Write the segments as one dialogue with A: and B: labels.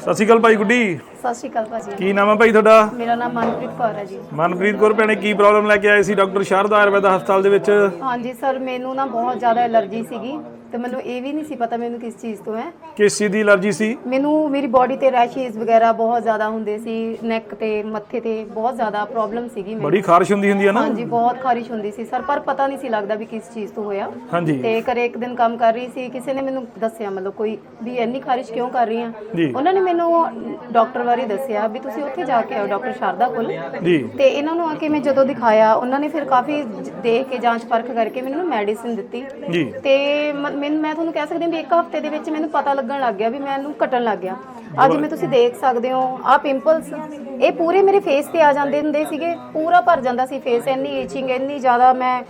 A: ਸਤਿ ਸ਼੍ਰੀ ਅਕਾਲ ਭਾਈ ਗੁੱਡੀ।
B: ਸਤਿ ਸ਼੍ਰੀ ਅਕਾਲ ਭਾਜੀ।
A: ਕੀ ਨਾਮ ਹੈ ਭਾਈ ਤੁਹਾਡਾ?
B: ਮੇਰਾ ਨਾਮ ਮਨਪ੍ਰੀਤ ਕੌਰ ਹੈ ਜੀ।
A: ਮਨਪ੍ਰੀਤ ਕੌਰ ਭੈਣੇ ਕੀ ਪ੍ਰੋਬਲਮ ਲੈ ਕੇ ਆਏ ਸੀ? ਡਾਕਟਰ ਸ਼ਾਰਦਾ ਆਯੁਰਵੈਦਾ ਹਸਪਤਾਲ ਦੇ ਵਿੱਚ?
B: ਹਾਂਜੀ ਸਰ ਮੈਨੂੰ ਨਾ ਬਹੁਤ ਜ਼ਿਆਦਾ ਐਲਰਜੀ ਸੀਗੀ। ਤੇ ਮੈਨੂੰ ਇਹ ਵੀ ਨਹੀਂ ਸੀ ਪਤਾ ਮੈਨੂੰ ਕਿਸ ਚੀਜ਼ ਤੋਂ ਹੈ।
A: ਕਿਸ ਚੀਜ਼ ਦੀ ਅਲਰਜੀ ਸੀ?
B: ਮੈਨੂੰ ਮੇਰੀ ਬਾਡੀ ਤੇ ਰੈਸ਼ੇਸ ਵਗੈਰਾ ਬਹੁਤ ਜ਼ਿਆਦਾ ਹੁੰਦੇ ਸੀ ਨੈਕ ਤੇ ਮੱਥੇ ਤੇ ਬਹੁਤ ਜ਼ਿਆਦਾ ਪ੍ਰੋਬਲਮ ਸੀਗੀ ਮੈਨੂੰ
A: ਬੜੀ ਖਾਰਸ਼ ਹੁੰਦੀ ਹੁੰਦੀ ਹੈ ਨਾ?
B: ਹਾਂਜੀ ਬਹੁਤ ਖਾਰਿਸ਼ ਹੁੰਦੀ ਸੀ ਸਰ ਪਰ ਪਤਾ ਨਹੀਂ ਸੀ ਲੱਗਦਾ ਵੀ ਕਿਸ ਚੀਜ਼ ਤੋਂ ਹੋਇਆ।
A: ਹਾਂਜੀ।
B: ਤੇ ਘਰੇ ਇੱਕ ਦਿਨ ਕੰਮ ਕਰ ਰਹੀ ਸੀ ਕਿਸੇ ਨੇ ਮੈਨੂੰ ਦੱਸਿਆ ਮਤਲਬ ਕੋਈ ਵੀ ਇੰਨੀ ਖਾਰਿਸ਼ ਕਿਉਂ ਕਰ ਰਹੀ ਆ?
A: ਜੀ।
B: ਉਹਨਾਂ ਨੇ ਮੈਨੂੰ ਡਾਕਟਰ ਬਾਰੇ ਦੱਸਿਆ ਵੀ ਤੁਸੀਂ ਉੱਥੇ ਜਾ ਕੇ ਆਓ ਡਾਕਟਰ ਸ਼ਾਰਦਾ ਕੋਲ।
A: ਜੀ।
B: ਤੇ ਇਹਨਾਂ ਨੂੰ ਆ ਕੇ ਮੈਂ ਜਦੋਂ ਦਿਖਾਇਆ ਉਹਨਾਂ ਨੇ ਫਿਰ ਕਾਫੀ ਜ- ਦੇਖ ਕੇ ਜਾਂਚ ਪਰਖ ਕਰਕੇ ਮੈਨੂੰ ਮੈਡੀਸਿਨ ਦਿੱਤੀ।
A: ਜੀ।
B: ਤੇ ਮ- ਮੈਨੂੰ ਮੈਂ ਤੁਹਾਨੂੰ ਕਹਿ ਸਕਦੀ ਹਾਂ ਵੀ ਇੱਕ ਹਫ਼ਤੇ ਦੇ ਵਿੱਚ ਮੈਨੂੰ ਪਤਾ ਲੱਗਣ ਲੱਗ ਗਿਆ ਵੀ ਮੈਨੂੰ ਘਟਣ ਲੱਗ ਗਿਆ। ਅੱਜ ਮੈਂ ਤੁਸੀਂ ਦੇਖ ਸਕਦੇ ਹੋ ਆ ਪਿੰਪਲਸ ਇਹ ਪੂਰੇ ਮੇਰੇ ਫੇਸ ਤੇ ਆ ਜਾਂਦੇ ਹੁੰਦੇ ਸੀਗੇ ਪੂਰਾ ਭਰ ਜਾਂਦਾ ਸੀ ਫੇਸ ਇੰਨੀ ਈਚਿੰਗ ਇੰਨੀ ਜ਼ਿਆਦਾ ਮੈਂ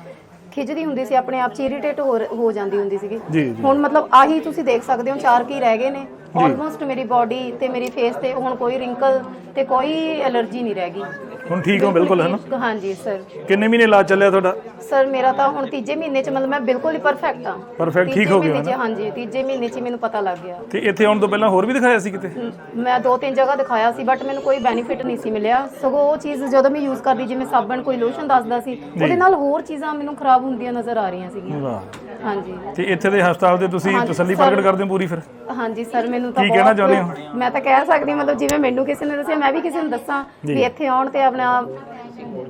B: ਖਿੱਚਦੀ ਹੁੰਦੀ ਸੀ ਆਪਣੇ ਆਪ ਚ ਇਰੀਟੇਟ ਹੋ ਜਾਂਦੀ ਹੁੰਦੀ ਸੀਗੀ। ਹੁਣ ਮਤਲਬ ਆਹੀ ਤੁਸੀਂ ਦੇਖ ਸਕਦੇ ਹੋ ਚਾਰ ਕੀ ਰਹਿ ਗਏ ਨੇ। ਆਲਮੋਸਟ ਮੇਰੀ ਬਾਡੀ ਤੇ ਮੇਰੀ ਫੇਸ ਤੇ ਹੁਣ ਕੋਈ ਰਿੰਕਲ ਤੇ ਕੋਈ ਐਲਰਜੀ ਨਹੀਂ ਰਹਿ ਗਈ।
A: ਹੁਣ ਠੀਕ ਹੋ ਬਿਲਕੁਲ ਹੈ ਨਾ
B: ਹਾਂਜੀ ਸਰ।
A: ਕਿੰਨੇ ਮਹੀਨੇ ਇਲਾਜ ਚੱਲਿਆ ਤੁਹਾਡਾ?
B: ਸਰ ਮੇਰਾ ਤਾਂ ਹੁਣ ਤੀਜੇ ਮਹੀਨੇ ਚ ਮਤਲਬ ਮੈਂ ਬਿਲਕੁਲ ਹੀ ਪਰਫੈਕਟ ਹਾਂ।
A: Perfect, ਠੀਕ
B: ਤੀਜੇ
A: ਹੋ
B: ਮਹੀਨੇ 'ਚ, ਹਾਂਜੀ ਤੀਜੇ ਮਹੀਨੇ ਚ ਹੀ ਮੈਨੂੰ ਪਤਾ ਲੱਗ ਗਿਆ।
A: ਤੇ ਇੱਥੇ ਆਉਣ ਤੋਂ ਪਹਿਲਾਂ ਹੋਰ ਵੀ ਦਿਖਾਇਆ ਸੀ ਕਿਤੇ?
B: ਮ, ਦੋ ਤਿੰਨ ਜਗ੍ਹਾ ਦਿਖਾਇਆ ਸੀ ਬਟ ਮੈਨੂੰ ਕੋਈ ਬੈਨੀਫਿਟ ਨਹੀਂ ਸੀ ਮਿਲਿਆ। ਸਗੋਂ ਉਹ ਚੀਜ਼ ਜਦੋਂ ਮੈਂ ਯੂਜ਼ ਕਰਦੀ ਜਿਵੇਂ ਸਾਬਣ ਕੋਈ ਲੋਸ਼ਨ ਦੱਸਦਾ ਸੀ ਉਹਦੇ ਨਾਲ ਹੋਰ ਚੀਜ਼ਾਂ ਮੈਨੂੰ ਖਰਾਬ ਹੁੰਦੀਆਂ ਨਜ਼ਰ ਆ ਰਹੀਆਂ ਸੀਗੀਆਂ।
A: ਵਾਹ।
B: ਹਾਂਜੀ।
A: ਤੇ ਇੱਥੇ ਦੇ ਹਸਪਤਾਲ ਦੇ ਤੁਸੀਂ
B: ਹਾਂਜੀ,
A: ਤਸੱਲੀ
B: ਸਰ।
A: ਪ੍ਰਗਟ ਕਰਦੇ ਹੋ ਪੂਰੀ ਫਿਰ?
B: ਹਾਂਜੀ ਸਰ ਮੈਨੂੰ ਤਾਂ
A: ਕੀ ਕਹਿਣਾ ਚਾਹੁੰਦੇ ਹੋ?
B: ਬਹੁਤ ਮੈਂ ਤਾਂ ਕਹਿ ਸਕਦੀ ਹਾਂ, ਮਤਲਬ ਜਿਵੇਂ ਮੈਨੂੰ ਕਿਸੇ ਨੇ ਦੱਸਿਆ ਮੈਂ ਵੀ ਕਿਸੇ ਨੂੰ ਦੱਸਾਂ ਵੀ ਇੱਥੇ ਆਉਣ ਤੇ ਆਪਣਾ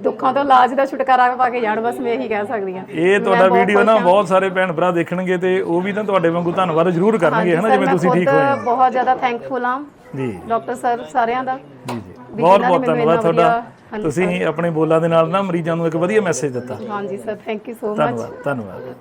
B: ਦੁੱਖਾਂ ਤੋਂ ਇਲਾਜ ਦਾ ਛੁਟਕਾਰਾ ਪਾ ਕੇ ਜਾਣ ਬਸ ਮੈਂ ਇਹੀ ਕਹਿ ਸਕਦੀ ਹਾਂ।
A: ਇਹ ਤੁਹਾਡਾ ਵੀਡੀਓ ਨਾ। ਬਹੁਤ ਸਾਰੇ ਭੈਣ ਭਰਾ ਦੇਖਣਗੇ ਤੇ ਉਹ ਵੀ ਨਾ ਤੁਹਾਡੇ ਵਾਂਗੂ ਧੰਨਵਾਦ ਜ਼ਰੂਰ ਕਰਨਗੇ
B: ਹਾਂਜੀ
A: ਹੈ ਨਾ
B: ਸਰ,
A: ਜਿਵੇਂ ਤੁਸੀਂ ਠੀਕ ਹੋਏ ਹੋ।
B: ਬਹੁਤ ਜ਼ਿਆਦਾ ਥੈਂਕਫੁਲ ਹਾਂ।
A: ਜੀ।
B: ਡਾਕਟਰ ਸਰ ਸਾਰਿਆਂ ਦਾ।
A: ਜੀ ਜੀ। ਬਹੁਤ ਬਹੁਤ ਧੰਨਵਾਦ ਤੁਹਾਡਾ। ਤੁਸੀਂ ਆਪਣੇ ਬੋਲਾਂ ਦੇ ਨਾਲ ਨਾ ਮਰੀਜ਼ਾਂ ਨੂੰ ਇੱਕ ਵਧੀਆ ਮੈਸੇਜ ਦਿੱਤਾ।
B: ਹਾਂਜੀ sir thank you so much
A: ਧੰਨਵਾਦ ਧੰਨਵਾਦ।